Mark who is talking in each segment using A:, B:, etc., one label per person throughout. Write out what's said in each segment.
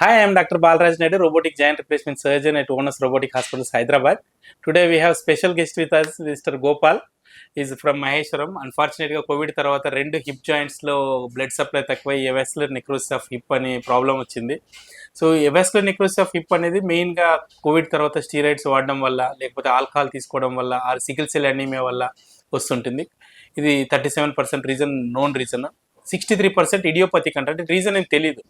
A: Hi, I doctor Balaraj Naidu robotic joint giant surgeon surgeon at Onus Robotic Hyderabad Hyderabad. Today we have special guest with us, Mr. Gopal. Is from Maheshwaram అన్ఫార్చునేట్గా Covid తర్వాత రెండు hip జాయింట్స్లో blood supply తక్కువ avascular necrosis of hip అనే problem వచ్చింది so avascular necrosis of hip అనేది మెయిన్గా Covid తర్వాత steroids వాడడం వల్ల లేకపోతే ఆల్కహాల్ తీసుకోవడం వల్ల ఆర్ సిగిల్ సెల్ అనీమియా వల్ల వస్తుంటుంది ఇది thirty seven percent reason known reason sixty three percent idiopathic అంటే రీజన్ ఏం తెలియదు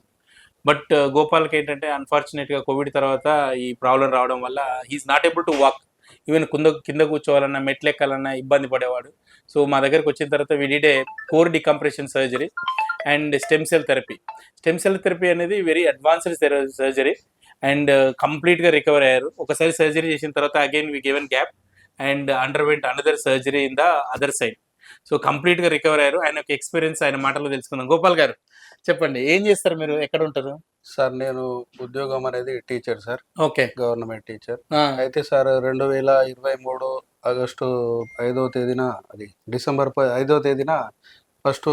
A: బట్ uh, గోపాల్కి ఏంటంటే అన్ఫార్చునేట్గా కోవిడ్ తర్వాత ఈ ప్రాబ్లం రావడం వల్ల he is not able to walk even కింద కింద కూర్చోవాలన్నా మెట్లెక్కాలన్నా ఇబ్బంది పడేవాడు సో మా దగ్గరకు వచ్చిన తర్వాత we did core decompression surgery and stem cell therapy stem cell therapy అనేది వెరీ అడ్వాన్స్డ్ సర్జరీ అండ్ కంప్లీట్గా రికవర్ అయ్యారు ఒకసారి సర్జరీ చేసిన తర్వాత again we given gap and underwent another surgery in the other side so complete గా recover అయ్యారు ఆయన యొక్క ఎక్స్పీరియన్స్ ఆయన మాటలు తెలుసుకుందాం గోపాల్ గారు చెప్పండి ఏం చేస్తారు మీరు ఎక్కడ ఉంటారు
B: సార్ నేను ఉద్యోగం అనేది teacher sir
A: okay
B: government teacher అయితే సార్ రెండు వేల ఇరవై మూడు ఆగస్టు ఐదో తేదీన అది డిసెంబర్ ఐదో తేదీన first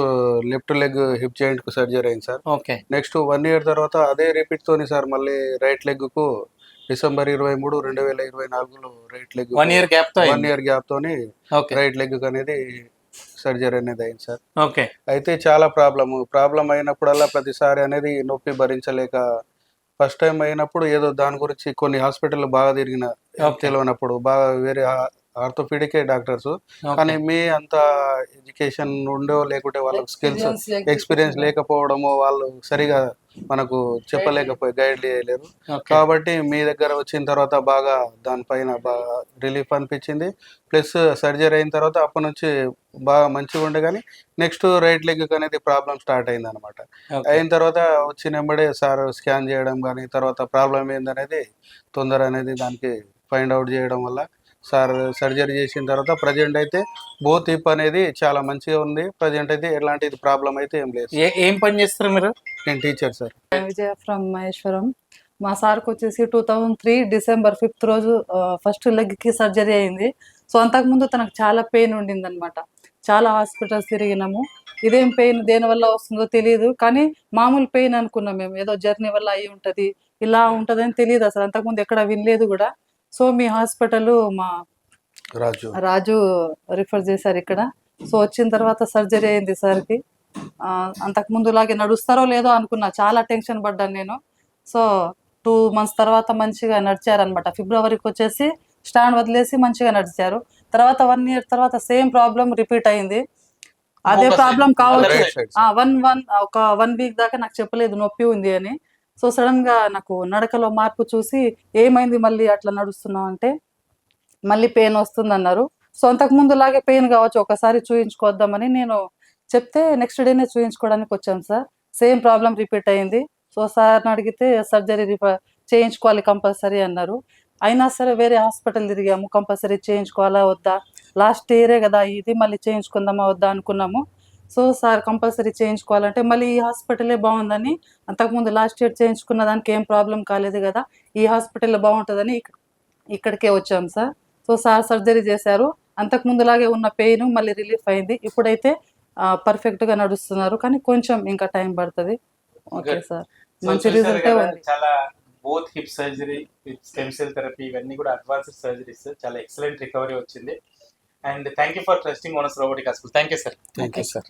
B: left leg hip joint కు సర్జరీ అయింది sir
A: okay
B: next one year తర్వాత అదే రిపీట్ తోని సార్ మళ్ళీ రైట్ లెగ్ కు డిసెంబర్ ఇరవై మూడు రెండు వేల ఇరవై నాలుగులో right leg
A: one year gap
B: one year gap తోని రైట్ లెగ్ అనేది సర్జరీ అనేది అయింది సార్
A: ఓకే
B: అయితే చాలా ప్రాబ్లం ప్రాబ్లం అయినప్పుడల్లా ప్రతిసారి అనేది నొప్పి భరించలేక ఫస్ట్ టైం అయినప్పుడు ఏదో దాని గురించి కొన్ని హాస్పిటల్ బాగా తిరిగిన తెలియనప్పుడు బాగా వేరే ఆర్థోపీడికే డాక్టర్స్ కానీ మీ అంత ఎడ్యుకేషన్ ఉండో లేకుంటే వాళ్ళకి స్కిల్స్ ఎక్స్పీరియన్స్ లేకపోవడము వాళ్ళు సరిగా మనకు చెప్పలేకపోయి గైడ్ చేయలేరు కాబట్టి మీ దగ్గర వచ్చిన తర్వాత బాగా దానిపైన బాగా రిలీఫ్ అనిపించింది ప్లస్ సర్జరీ అయిన తర్వాత అప్పటి నుంచి బాగా మంచిగా ఉండే కానీ నెక్స్ట్ రైట్ లెగ్ అనేది ప్రాబ్లం స్టార్ట్ అయింది అనమాట అయిన తర్వాత వెంబడే సార్ స్కాన్ చేయడం కానీ తర్వాత ప్రాబ్లం ఏందనేది తొందర అనేది దానికి ఫైండ్ అవుట్ చేయడం వల్ల సార్ సర్జరీ చేసిన తర్వాత ప్రజెంట్ అయితే బోత్ హిప్ అనేది చాలా మంచిగా ఉంది ప్రజెంట్ అయితే ఎలాంటి ప్రాబ్లం అయితే ఏం లేదు
A: ఏం పని చేస్తారు మీరు
B: నేను teacher sir
C: Vijaya from Maheshwaram మా సార్కి వచ్చేసి two thousand three December fifth రోజు ఫస్ట్ లెగ్కి సర్జరీ అయింది సో అంతకుముందు తనకు చాలా పెయిన్ ఉండింది అనమాట చాలా హాస్పిటల్స్ తిరిగినాము ఇదేం పెయిన్ దేనివల్ల వస్తుందో తెలియదు కానీ మామూలు పెయిన్ అనుకున్నాం మేము ఏదో జర్నీ వల్ల అయి ఉంటుంది ఇలా ఉంటుందని తెలియదు అసలు అంతకుముందు ఎక్కడ వినలేదు కూడా సో మీ హాస్పిటల్ మా
B: రాజు
C: రాజు రిఫర్ చేశారు ఇక్కడ సో వచ్చిన తర్వాత సర్జరీ అయింది సార్కి అంతకుముందు లాగే నడుస్తారో లేదో అనుకున్నా చాలా టెన్షన్ పడ్డాను నేను సో టూ మంత్స్ తర్వాత మంచిగా నడిచారనమాట ఫిబ్రవరికి వచ్చేసి స్టాండ్ వదిలేసి మంచిగా నడిచారు తర్వాత వన్ ఇయర్ తర్వాత సేమ్ ప్రాబ్లం రిపీట్ అయింది అదే ప్రాబ్లం కావచ్చు వన్ వన్ ఒక వన్ వీక్ దాకా నాకు చెప్పలేదు నొప్పి ఉంది అని సో సడన్ గా నాకు నడకలో మార్పు చూసి ఏమైంది మళ్ళీ అట్లా నడుస్తున్నావు అంటే మళ్ళీ పెయిన్ వస్తుంది అన్నారు సో అంతకు ముందు లాగే పెయిన్ కావచ్చు ఒకసారి చూయించుకోద్దామని నేను చెప్తే నెక్స్ట్ డేనే చూయించుకోవడానికి వచ్చాను సార్ సేమ్ ప్రాబ్లం రిపీట్ అయింది సో సార్ని అడిగితే సర్జరీ చేయించుకోవాలి కంపల్సరీ అన్నారు అయినా సరే వేరే హాస్పిటల్ తిరిగాము కంపల్సరీ చేయించుకోవాలా వద్దా లాస్ట్ ఇయరే కదా ఇది మళ్ళీ చేయించుకుందామా వద్దా అనుకున్నాము సో సార్ కంపల్సరీ చేయించుకోవాలంటే మళ్ళీ ఈ హాస్పిటలే బాగుందని అంతకుముందు లాస్ట్ ఇయర్ చేయించుకున్న దానికి ఏం ప్రాబ్లం కాలేదు కదా ఈ హాస్పిటల్ బాగుంటుందని ఇక్కడికే వచ్చాం సార్ సో సార్ సర్జరీ చేశారు అంతకుముందులాగే ఉన్న పెయిన్ మళ్ళీ రిలీఫ్ అయింది ఇప్పుడైతే పర్ఫెక్ట్గా నడుస్తున్నారు కానీ కొంచెం ఇంకా టైం పడుతుంది ఓకే సార్ మంచి result
A: both hip surgery stem cell therapy ఇవన్నీ కూడా అడ్వాన్స్డ్ సర్జరీస్ చాలా ఎక్సలెంట్ రికవరీ వచ్చింది And thank you for trusting Onus Robotic Hospital. Thank you, sir.
B: Thank you, sir.